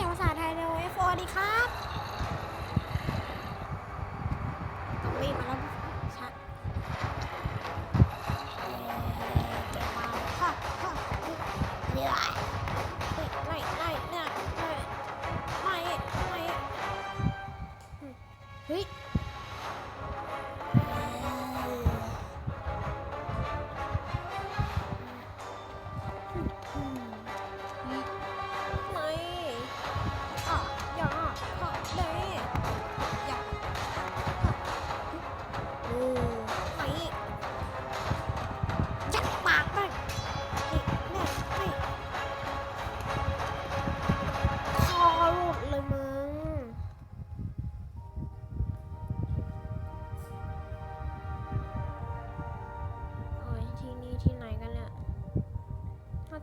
สียงภาษาไทยเร็ว F ดีครับต้องรีบมาแล้วชัดเอ่อเก็บมาฮ่าฮ่าเหนื่อยไม่ไม่เนี่ไม่ไม่ไม่เฮ้ย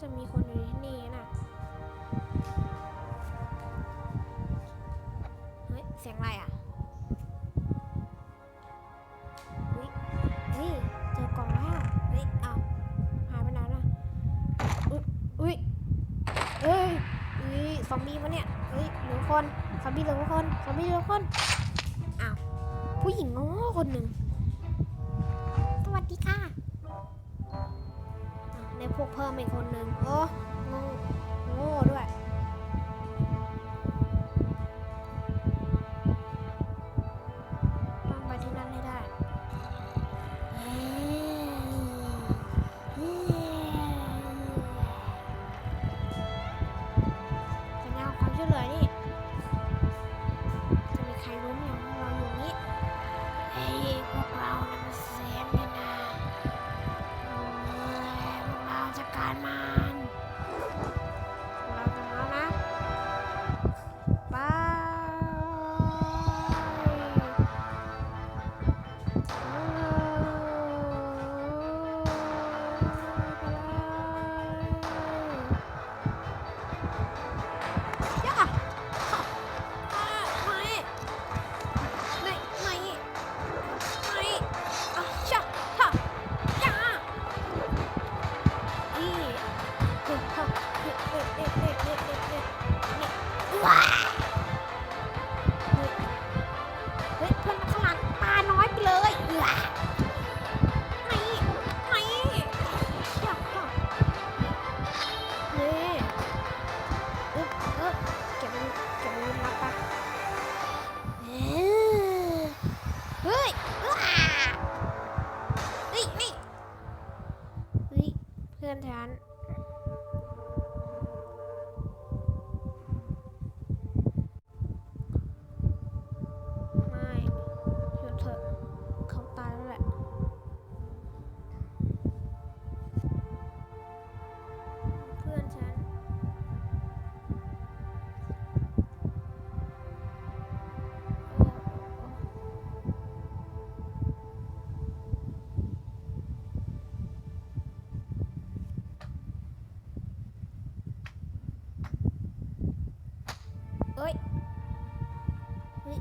จะมีคนอยู่ที่นี่นะเฮ้ย เสียงอะไรอะเฮ้ยเจอกล่องแล้วเฮ้ยเอาหายไปไหนล่ะอุ๊ยอุ้ยเอ้ยอุ้ยซอมบี้ปะเนี่ยเฮ้ยเหลือคนซอมบี้เหลือคนซอมบี้เหลือคนอ้าวผู้หญิงโง่คนหนึ่ง ในพวกเพิ่มอีกคนหนึ่งโอ้งงโง่ด้วย เร เอ้ยเฮ้ย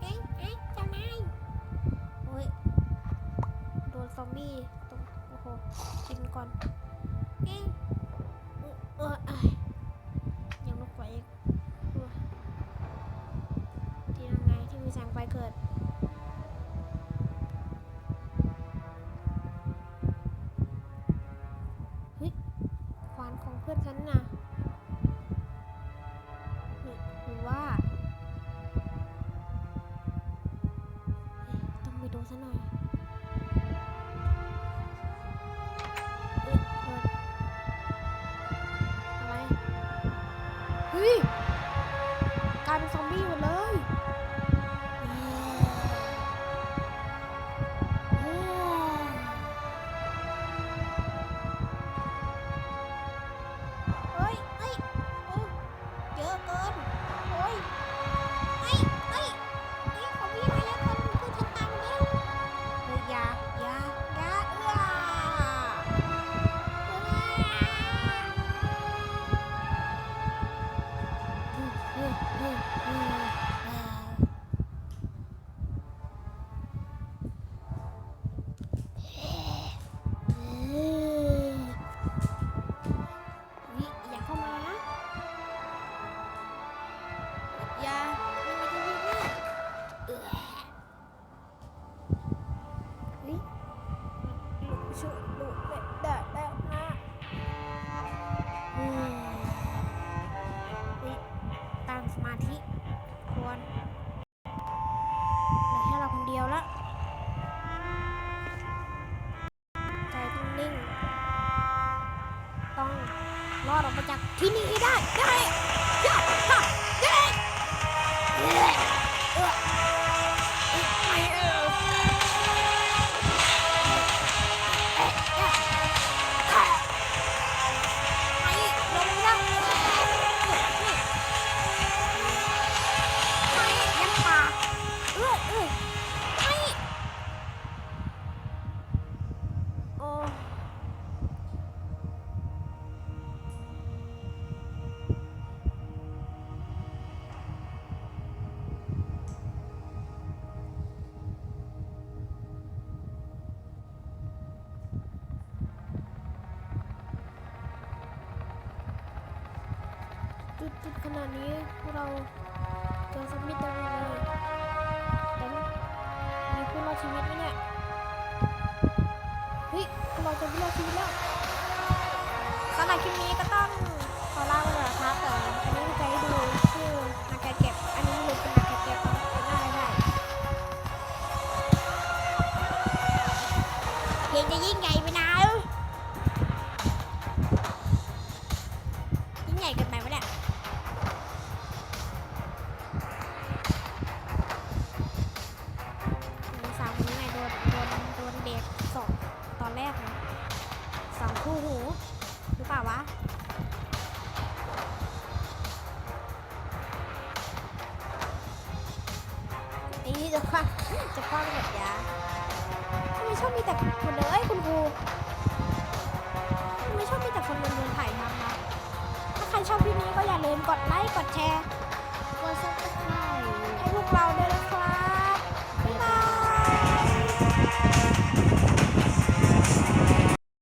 เอ้ยเอ้ยจ้านายเฮ้ย โดนซอมบี้ตรงโอ้โห กินก่อนเอ้ยเอ้ยยังลุกไหวอีกทียังไงที่มีแสงไฟเกิดเฮ้ยควานของเพื่อนฉันน่ะ ฮ้ยกลายเป็นซอมบี้หมดเลย ที่นี่ให้ได้ได้ย่าฮ่าได้เอ้ยออ ดจุดขนาดนี้พวกเราเจอสมิธเต็มไปหมดเลยแล้วมีผู้รอดชีวิตไหมเนี่ย เฮ้ยพวกเราเจะผู้รอดชีวิตแล้วสำหรับคลิปนี้ก็ต้องขอลาไปก่อนนะครับแต่อันนี้จะให้ดูชื่อนาแกเก็บ อันนี้ไม่รู้เป็นนาแกเก็บเป็นหน้าอะไรได้เพลงจะยิ่งใหญ่ไปนะยิ่งใหญ่เกินไป ที่จะคว้าจะคว้าไป็นแบยาทำไมชอบมีแต่คนเดินเอ้ยคุณครูทำไมชอบมีแต่คนเดินเดินถ่ายทำนะถ้าใครชอบคลิปนี้ก็อย่าลืมกดไลค์กดแชร์